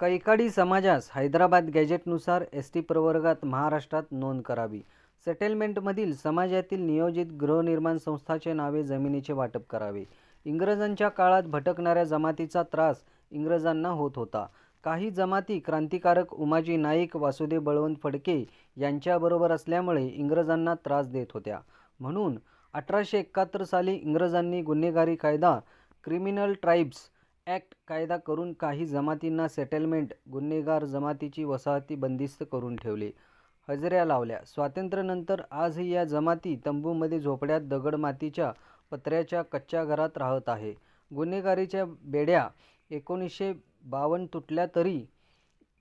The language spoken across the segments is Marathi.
कैकाडी समाजास हैदराबाद गॅजेटनुसार एस टी प्रवर्गात महाराष्ट्रात नोंद करावी. सेटलमेंटमधील समाजातील नियोजित गृहनिर्माण संस्थाचे नावे जमिनीचे वाटप करावे. इंग्रजांच्या काळात भटकणाऱ्या जमातीचा त्रास इंग्रजांना होत होता. काही जमाती क्रांतिकारक उमाजी नाईक वासुदेव बळवंत फडके यांच्याबरोबर असल्यामुळे इंग्रजांना त्रास देत होत्या. म्हणून अठराशे एकाहत्तर साली इंग्रजांनी गुन्हेगारी कायदा क्रिमिनल ट्राईब्स ॲक्ट कायदा करून काही जमातींना सेटलमेंट गुन्हेगार जमातीची वसाहती बंदिस्त करून ठेवले. हजेऱ्या लावल्या. स्वातंत्र्यानंतर आजही या जमाती तंबूमध्ये झोपड्यात दगड मातीच्या पत्र्याच्या कच्च्या घरात राहत आहे. गुन्हेगारीच्या बेड्या एकोणीसशे बावन्न तुटल्या तरी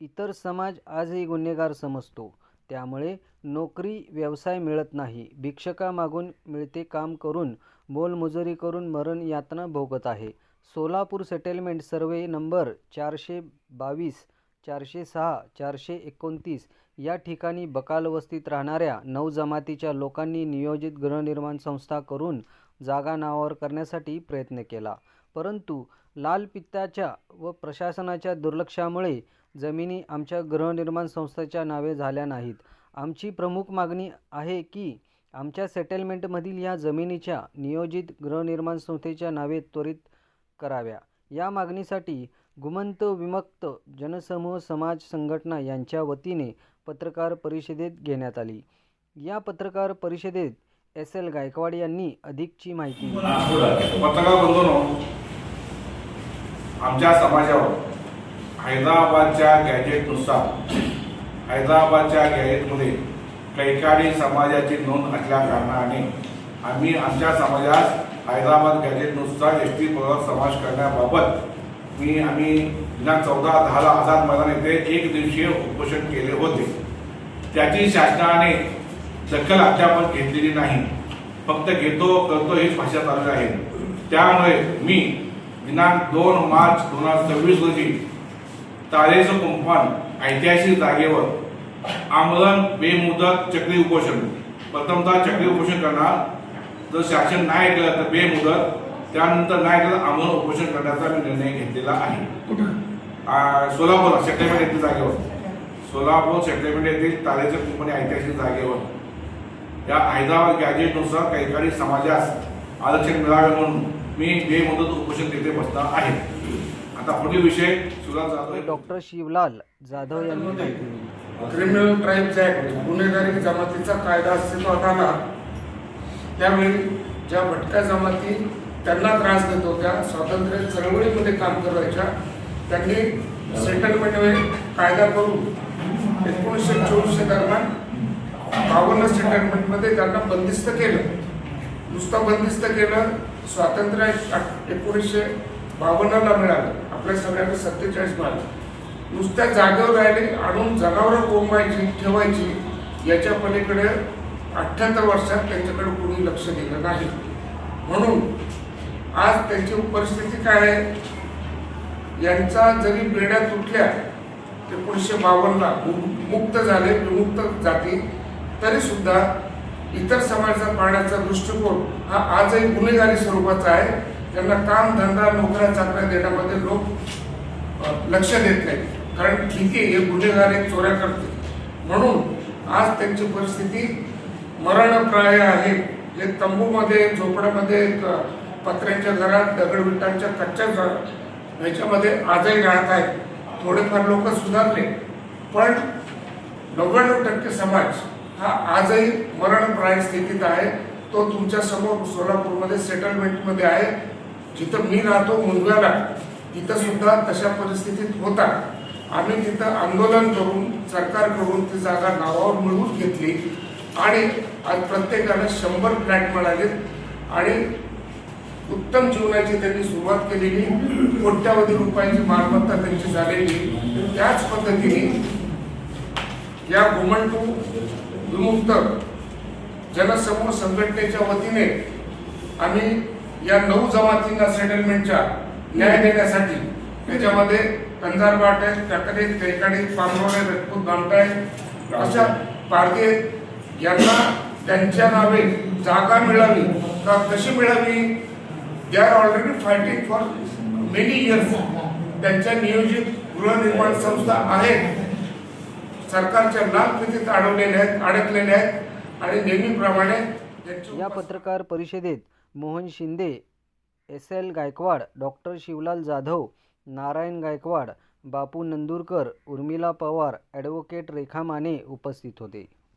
इतर समाज आजही गुन्हेगार समजतो. त्यामुळे नोकरी व्यवसाय मिळत नाही. भिक्षका मागून मिळते काम करून मोलमजुरी करून मरण यातना भोगत आहे. सोलापूर सेटलमेंट सर्वे नंबर चारशे बावीस चारशे सहा चारशे एकोणतीस या ठिकाणी बकाल वस्तीत राहणाऱ्या नऊ जमातीच्या लोकांनी नियोजित गृहनिर्माण संस्था करून जागा नावावर करण्यासाठी प्रयत्न केला. परंतु लाल पित्ताच्या व प्रशासनाच्या दुर्लक्षामुळे जमिनी आमच्या गृहनिर्माण संस्थेच्या नावे झाल्या नाहीत. आमची प्रमुख मागणी आहे की आमच्या सेटलमेंटमधील या जमिनीच्या नियोजित गृहनिर्माण संस्थेच्या नावे त्वरित कराव्या. या मागणीसाठी गुमंत विमुक्त जनसमूह समाज संघटना यांच्या वतीने पत्रकार परिषदेत घेण्यात आली. या पत्रकार परिषदेत एस. एल. गायकवाड यांनी अधिकची माहिती पत्रकार बंधून आमच्या समाजावर हैदराबादच्या गॅजेटनुसार हैदराबादच्या गॅजेटमध्ये कैकाडी समाजाची नोंद असल्या कारणाने आम्ही आमच्या समाजास हैदराबाद गॅजेटनुसार एस टी प्रवर्ग समावेश करण्याबाबत मी आम्ही दिनांक चौदा दहाला आझाद मैदान येथे एक दिवसीय उपोषण केले होते. त्याची शासनाने दखल अद्याप घेतलेली नाही. फक्त घेतो करतो हीच भाषा चालू आहे. त्यामुळे मी दिनांक दोन मार्च दोन हजार सव्वीस रोजी तारेचं कुंपण ऐतिहासिक जागेवर आमरण बेमुदत चक्री उपोषण. प्रथमतः चक्री उपोषण करणार जर शासन नाही ऐकलं तर बेमुदत. त्यानंतर नाही ऐकलं तर आमरण उपोषण करण्याचा मी निर्णय घेतलेला आहे. सोलापूर सेक्रेटरी येथील जागेवर. सोलापूर सेक्रेटरी येथील तारेचं कुंपण ऐतिहासिक जागेवर. या हैदराबाद गॅजेटनुसार कैकाडी समाजास आरक्षण मिळावे म्हणून मी बेमुदत उपोषण तिथे बसणार आहे. आता पुढील विषय सुरुवात जातोय डॉक्टर शिवलाल जाधव यांनी क्रिमिनल ट्राईब्स ऍक्ट गुन्हेगारी जमातीचा कायदा अस्तित्वात आला. त्यावेळी ज्या भटक्या जमाती त्यांना त्रास देत होत्या स्वातंत्र्य चळवळीमध्ये काम करायच्या त्यांनी सेटलमेंट कायदा करून एकोणीसशे चोवीसशे दरम्यान बावन्न सेटलमेंटमध्ये त्यांना बंदिस्त केलं. नुसतं बंदिस्त केलं स्वातंत्र्य एकोणीसशे बावन्नला मिळालं. आपल्या सगळ्यांना सत्तेचाळीस मिळालं. नुसत्या जागेवर राहिले आणून जनावरं कोंबायची ठेवायची याच्या पलीकडे अठ्ठ्याहत्तर वर्षात त्यांच्याकडे कोणी लक्ष दिलं नाही. म्हणून आज त्यांची परिस्थिती काय आहे? यांचा जरी बेड्या तुटल्या एकोणीसशे बावन्नला मुक्त झाले विमुक्त जाती तरीसुद्धा इतर समाजाचा पाहण्याचा दृष्टिकोन हा आजही गुन्हेगारी स्वरूपाचा आहे. त्यांना काम धंदा नोकऱ्या चाकऱ्या देण्यामध्ये लोक लक्ष देत नाही कारण ठीक आहे हे गुन्हेगार चोऱ्या करते म्हणून आज त्यांची परिस्थिती मरणप्राय आहे. जे तंबूमध्ये झोपड्यामध्ये पत्र्यांच्या घरात दगडविटांच्या कच्च्या घ- ह्याच्यामध्ये आजही राहत आहेत. थोडेफार लोक सुधारले. पण नव्याण्णव टक्के समाज हा आजही मरणप्राय स्थितीत आहे. तो तुमच्यासमोर सोलापूरमध्ये सेटलमेंटमध्ये आहे. जिथं मी राहतो मुंगव्याला तिथं सुद्धा तशा परिस्थितीत होता. आम्ही तिथं आंदोलन करून सरकारकडून ती जागा नावावर मिळवून घेतली. आणि आज प्रत्येकाला शंभर फ्लॅट मिळालेत. आणि उत्तम जीवनाची त्यांनी सुरुवात केलेली कोट्यावधी रुपयांची मालमत्ता त्यांची झालेली. त्याच पद्धतीने या घुमंटू विमुक्त जनसमूह संघटनेच्या वतीने आम्ही या नऊ जमातींना सेटलमेंटच्या न्याय देण्यासाठी त्याच्यामध्ये कंजारबाट आहेत काकडे कैकाडे पामरोळे रजपूत आहे अशा पारधी यांना त्यांच्या नावे जागा मिळावी का कशी मिळावी? They are already fighting for many years त्यांच्या नियोजित गृहनिर्माण संस्था आहेत. सरकारच्या लाचलुचपतीत अडवलेल्या आहेत अडकलेल्या आहेत. आणि नेहमीप्रमाणे या पत्रकार परिषदेत Mohan Shinde S L Gaikwad doctor Shivlal Jadhav Narayan Gaikwad Bapu Nandurkar Urmila Pawar advocate Rekha Mane उपस्थित होते.